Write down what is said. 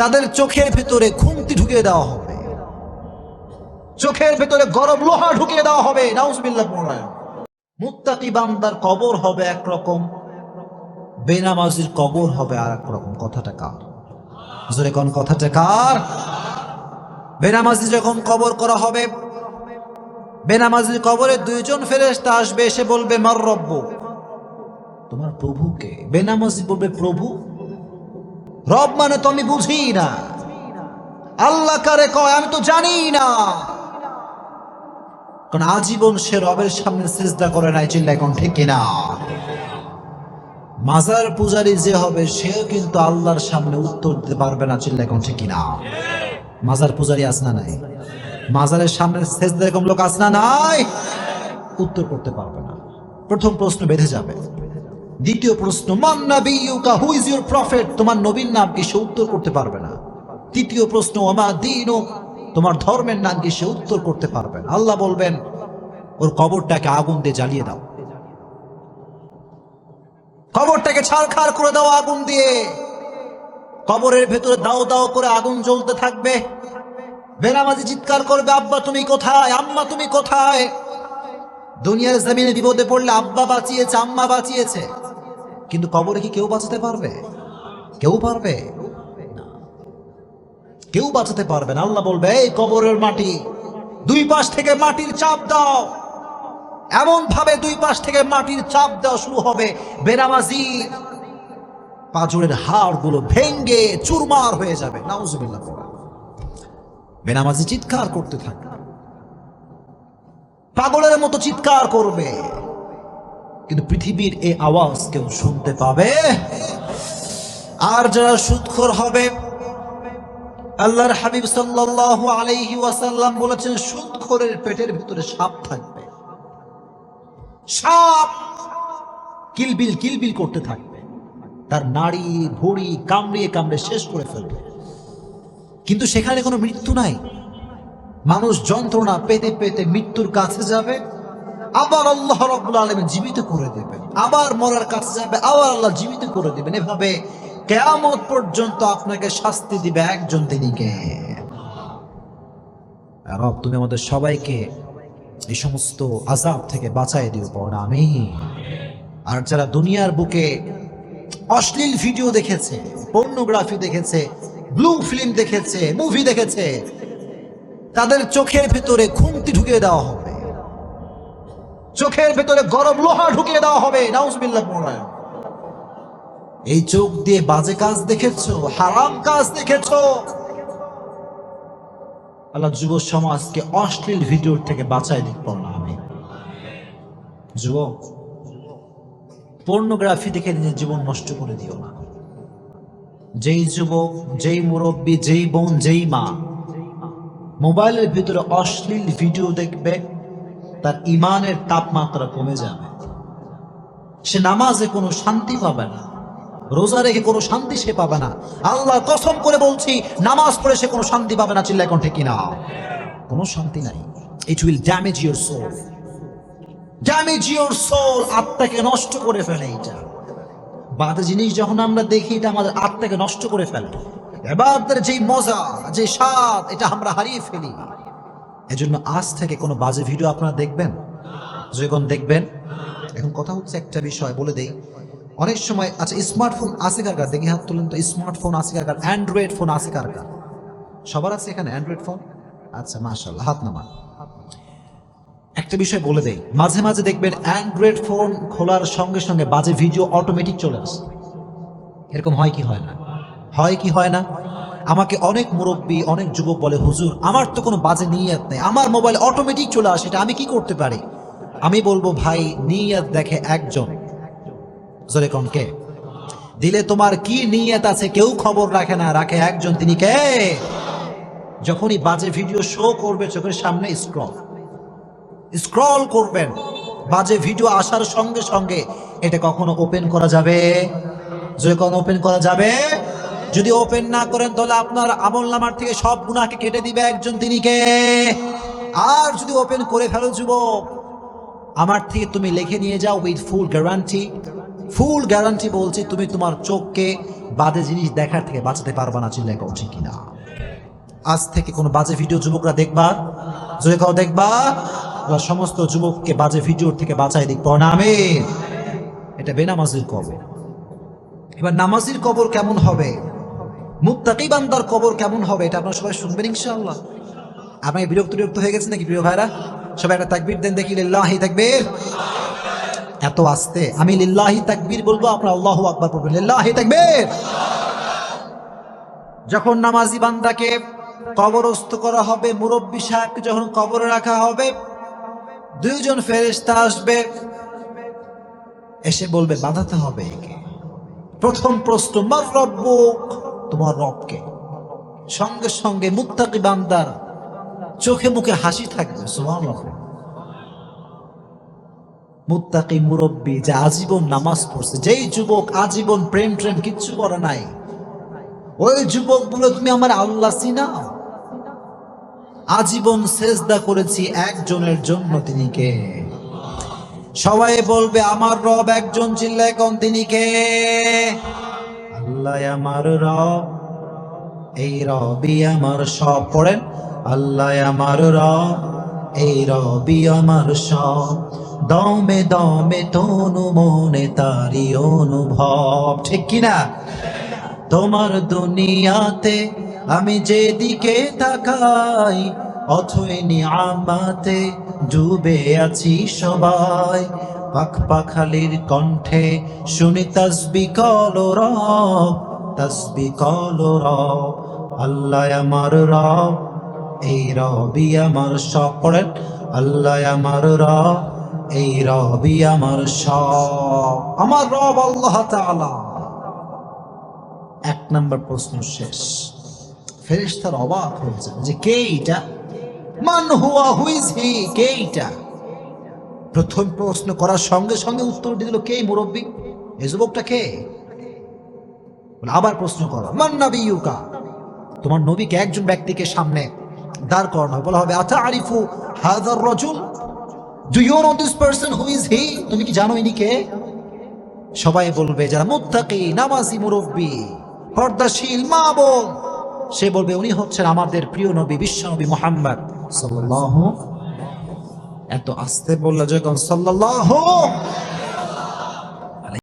তাদের চোখের ভেতরে খুন্তি ঢুকিয়ে দেওয়া হবে। চোখের ভেতরে গরম লোহা ঢুকিয়ে দেওয়া হবে, নাউজবিল্লাহ পড়ায় বান্দার কবর হবে একরকম, বেনামাজির কবর হবে আর এক রকম কথাটা কার? জোরে কোন কথাটা কার? বেনামাজি যখন কবর করা হবে, বেনামাজির কবরে দুইজন ফেরেশতা আসবে, এসে বলবে, মার রব্ব। তোমার প্রভুকে? বেনামাজি বলবে, প্রভু? রব মানে তো আমি বুঝি না। আল্লাহ কারে কয়, আমি তো জানি না। কারণ আজীবন সে রবের সামনে সিজদা করে নাই চিল্লা এখন ঠিক কিনা? মাজার পূজারি যে হবে, সেও কিন্তু আল্লাহর সামনে উত্তর দিতে পারবে না চিল্লা এখন ঠিক কিনা? মাজার পূজারি আসনা নাই? মাজারের সামনে সেজদা এরকম লোক আসনা নাই? উত্তর করতে পারবে না। প্রথম প্রশ্ন বেঁধে যাবে। দ্বিতীয় প্রশ্ন, মান হু ইজ ইউর প্রফেট তোমার নবীর নাম কি সে উত্তর করতে পারবে না। তৃতীয় প্রশ্ন আমা দিন তোমার ধর্মের নাম কি সে উত্তর করতে পারবে না। আল্লাহ বলবেন, ওর কবরটাকে আগুন দিয়ে জ্বালিয়ে দাও। কবরটাকে ছাড়খাড় করে দাও আগুন দিয়ে। কবরের ভেতরে দাও দাও করে আগুন জ্বলতে থাকবে। বেনামাজি চিৎকার করবে, আব্বা, তুমি কোথায়? আম্মা, তুমি কোথায়? দুনিয়ার জমিনে বিপদে পড়লে আব্বা বাঁচিয়েছে, আম্মা বাঁচিয়েছে। কিন্তু কবরে কি কেউ বাঁচাতে পারবে? কেউ পারবে? কেউ বাঁচাতে পারবে না। আল্লাহ বলবে, এই কবরের মাটি, দুই পাশ থেকে মাটির চাপ দাও। এমন ভাবে দুই পাশ থেকে মাটির চাপ দেওয়া শুরু হবে। বেনামাজি পাজরের হাড়গুলো ভেঙ্গে চুরমার হয়ে যাবে। নাউজুবিল্লাহ। বেনামাজি চিৎকার করতে থাকে। পাগলের মতো চিৎকার করবে। কিন্তু পৃথিবীর এই আওয়াজ কেউ শুনতে পাবে? আর যারা সুদখোর হবে, আল্লাহর হাবিব সাল্লাল্লাহু আলাইহি ওয়াসাল্লাম বলেছেন সুদখোরের পেটের ভিতরে সাপ থাকবে। সাপ কিলবিল কিলবিল করতে থাকবে। তার নাড়ি ভড়ি কামড়িয়ে কামড়ে শেষ করে ফেলবে। কিন্তু সেখানে কোনো মৃত্যু নাই। মানুষ যন্ত্রণা পেতে পেতে মৃত্যুর কাছে যাবে। আবার আল্লাহ রব্বুল আলমী জীবিত করে দেবেন। আবার মরার কাছে যাবে, আবার আল্লাহ জীবিত করে দেবেন। এভাবে কেয়ামত পর্যন্ত আপনাকে শাস্তি দিবে একজন তিনি কে রব, তুমি আমাদের সবাইকে এই সমস্ত আজাব থেকে বাঁচাই দিও পড়া আমি আর যারা দুনিয়ার বুকে অশ্লীল ভিডিও দেখেছে, পর্নোগ্রাফি দেখেছে, ব্লু ফিল্ম দেখেছে, মুভি দেখেছে, তাদের চোখের ভেতরে খুন্তি ঢুকিয়ে দেওয়া হবে। চোখের ভেতরে গরম লোহা ঢুকিয়ে দেওয়া হবে। নাউজবিল্লাহ পড়ায় এই চোখ দিয়ে বাজে কাজ দেখেছ? হারাম কাজ দেখেছ? আল্লাহ যুব সমাজকে অশ্লীল ভিডিওর থেকে বাঁচাই দিক পড়া আমি যুবক পর্নোগ্রাফি দেখে নিজের জীবন নষ্ট করে দিও না। যেই যুবক যেই মুরব্বী, যেই বোন, যেই মা, মোবাইলের ভিতরে অশ্লীল ভিডিও দেখবে তার ইমানের তাপমাত্রা কমে যাবে। সে নামাজে কোনো শান্তি পাবে না। রোজা রেখে কোনো শান্তি সে পাবে না। আল্লাহ কসম করে বলছি, নামাজ পড়ে সে কোনো শান্তি পাবে না চিল্লা ঠিক কিনা কোনো শান্তি নাই। It will damage your soul damage your soul আত্মাকে নষ্ট করে ফেলে এটা। বাজে জিনিস যখন আমরা দেখি, এটা আমাদের আত্মাকে নষ্ট করে ফেলে। এবারদের যেই মজা যে স্বাদ, এটা আমরা হারিয়ে ফেলি। এজন্য আজ থেকে কোনো বাজে ভিডিও আপনারা দেখবেন? যখন দেখবেন? এখন কথা হচ্ছে একটা বিষয়, বলে দেই। অনেক সময় আচ্ছা স্মার্টফোন আছে কার কার? দেখি হাত তুলেন তো স্মার্টফোন আছে কার কার? অ্যান্ড্রয়েড ফোন আছে কার কার? সবার আছে এখানে অ্যান্ড্রয়েড ফোন আচ্ছা মাশাল্লাহ হাত নামা একটা বিষয় বলে দেই, মাঝে মাঝে দেখবেন অ্যান্ড্রয়েড ফোন খোলার সঙ্গে সঙ্গে বাজে ভিডিও অটোমেটিক চলে আসে। এরকম হয় কি হয় না? হয় কি হয় না? আমাকে অনেক মুরব্বী, অনেক যুবক বলে, হুজুর, আমার তো কোনো বাজে নিয়াত নেই। আমার মোবাইল অটোমেটিক চলে আসে, এটা আমি কি করতে পারি? আমি বলব, ভাই, নিয়াত দেখে একজন। জোরে কোন কে? দিলে তোমার কি নিয়ত আছে কেউ খবর রাখে না, রাখে একজন। তিনি কে? যখনই বাজে ভিডিও শো করবে, চোখের সামনে স্ক্রল স্ক্রল করবেন। বাজে ভিডিও আসার সঙ্গে সঙ্গে এটা কখনো ওপেন করা যাবে? যদি কখনো ওপেন করা যাবে? যদি ওপেন না করেন, তাহলে আপনার আমল নামার থেকে সব গুণাকে কেটে দিবে একজন তিনি কে আর যদি ওপেন করে ফেলো যুবক, আমার থেকে তুমি লিখে নিয়ে যাও with full guarantee full guarantee বলছি তুমি তোমার চোখকে বাজে জিনিস দেখার থেকে বাঁচাতে পারবা না চিল্লাই কও ঠিক কিনা। আজ থেকে কোনো বাজে ভিডিও যুবকরা দেখবা? জয় কাও দেখবা? সমস্ত যুবককে বাজে ভিডিওর থেকে বাঁচাই দিক আমি এটা বেনামাজির কবর। এবার নামাজির কবর কেমন হবে? মুত্তাকি বান্দার কবর কেমন হবে এটা আপনারা সবাই শুনবেন ইনশাআল্লাহ। আপনি বিরক্ত বিরক্ত হয়ে গেছেন নাকি প্রিয় ভাইরা? সবাই একটা তাকবীর দেন দেখি, লিল্লাহি তাকবীর। এত আস্তে। আমি লিল্লাহি তাকবীর বলব, আপনারা আল্লাহু আকবার বলবেন লিল্লাহি তাকবীর। যখন নামাজি বান্দাকে কবরস্থ করা হবে, মুরব্বী সাহেবকে যখন কবরে রাখা হবে, দুইজন ফেরেশতা আসবে, এসে বলবে, বাঁধাতে হবে একে। প্রথম প্রশ্ন, মার রব্বুক। তোমার রবকে। সঙ্গে সঙ্গে মুত্তাকি বান্দার চোখে মুখে হাসি থাকবে, সুবহানাল্লাহ। মুত্তাকি মুরব্বী যে আজীবন নামাজ পড়ছে, যেই যুবক আজীবন প্রেম প্রেম কিচ্ছু করে নাই, ওই যুবক বলে, তুমি আমার আল্লাহ চিনাও আজীবন সেজদা করেছি একজনের জন্য তিনি কে? সবাই বলবে, আমার রব একজন চিল্লায় কোন তিনি কে? আল্লাহ আমার রব, এই রবি আমার সব। পড়েন, আল্লাহ আমার রব, এই রবি আমার সব। দমে দমে তনু মনে তারি অনুভব। ঠিক কিনা তোমার দুনিয়াতে আমি যেদিকে তাকাই, অথই নিয়ামাতে ডুবে আছি সবাই। পাখ পাখালির কণ্ঠে শুনি তসবি কল রব, তসবি কল রব। আল্লাহ আমার রব, এই রবি আমার সব পড়েন আল্লাহ আমার রব, এই রবি আমার সব আমার রব আল্লাহ এক নম্বর প্রশ্ন শেষ। ফেরেশতার অবাক হয়ে হয়েছে যে কে এটা মান হুয়া হুইজ হি, কে এটা প্রথম প্রশ্ন করার সঙ্গে সঙ্গে উত্তর দিল কে মুরব্বী? এই যুবকটা কে? আবার প্রশ্ন করো, মান নাবিয়ুকা? তোমার নবীকে একজন ব্যক্তিকে সামনে দাঁড় করানো হয়। বলা হবে আতা আরিফু হাদার রজুল? Do you know this person who is he তুমি কি জানো ইনি কে? সবাই বলবে, যারা মুত্তাকি, নামাজি মুরব্বী, পর্দাশীল, মা বোন, সে বলবে, উনি হচ্ছেন আমাদের প্রিয় নবী, বিশ্ব নবী মোহাম্মদ সাল্লাল্লাহু এত আস্তে বলল যখন সাল্লাল্লাহু